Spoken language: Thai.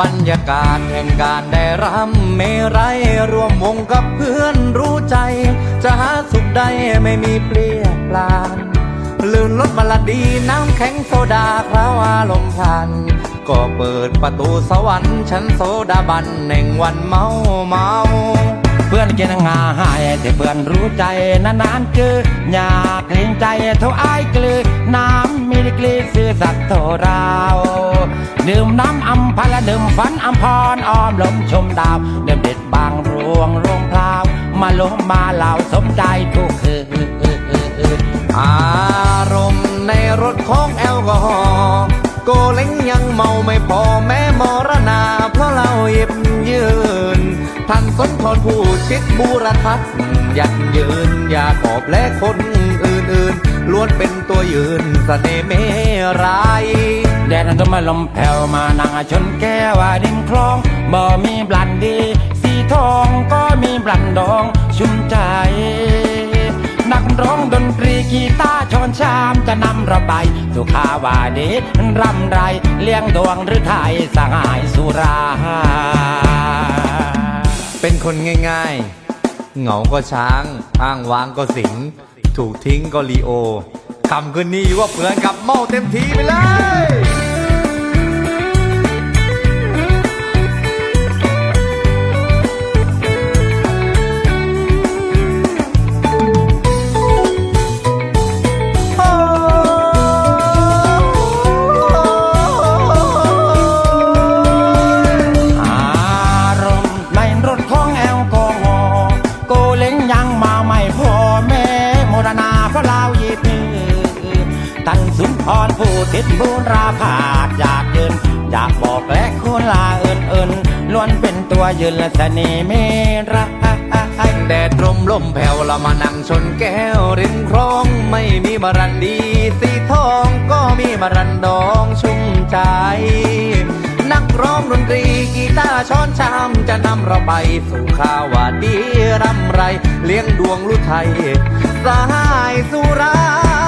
บรรยากาศแห่งการได้รำเมไรยร่วมวงกับเพื่อนรู้ใจ จะหาสุขใดไม่มีเปลี่ยนปลานลื่นรถมาลดีน้ำแข็งโซดาคราวอารมณ์พัน ก็เปิดประตูสวรรค์ชั้นโซดาบันแห่งวันเมาเมาเพื่อนกินงาหายแต่เพื่อนรู้ใจนานๆเจออยากเกรงใจเท่าไอ้ายกลือน้ำมีดีกรีซื่อสัตย์เท่ารา ดื่มน้ำอัมพละดื่มฝันอัมพรอ้อมลมชมดาวเดิมเด็ดบางรวงรวงพลาว มาลงมาเหล่าสมใจทุกคืนอารมณ์ในรถของแอลกอฮอล์โกเล้งยังเมาไม่พอแม้มรณา เพราะเราหยิบยืนท่านสนทรผู้ชิดบูรทัศน์ยันยืนอย่าขอบและคนอื่นๆล้วนเป็นตัวยืนสเสน่ห์เมราย แดดนั้นต้มาลมแผ่วมานั่งชนแก้วดินคลองบ่มีบลันดี สีทองก็มีบลันดองชุ่มใจ นักร้องดนตรีกีตาร์ชอนชามจะนำเราไปสุขาวาดีรำไรเลี้ยงดวงหรือไทยสหายสุรา เป็นคนง่ายๆ เหงาก็ช้าง อ้างว้างก็สิง ถูกทิ้งก็ลีโอ คำคืนนี้อยู่กับเพื่อนกับเมาเต็มทีไปเลย ตั้งสุนทรผู้ติดบูราผาดอยากยืนอยากบอกและคุณลาเอินเอินล้วนเป็นตัวยืนและเสน่ห์เมรักแดดร่มลมแผ่วเรามานั่งชนแก้วริมคลองไม่มีบรันดีสีทองก็มีบรันดองชุ่มใจ นักร้องดนตรีกีตาร์ช้อนชามจะนำเราไปสู่ข่าวว่าดีร่ำไร เลี้ยงดวงลุไทย สหายสุรา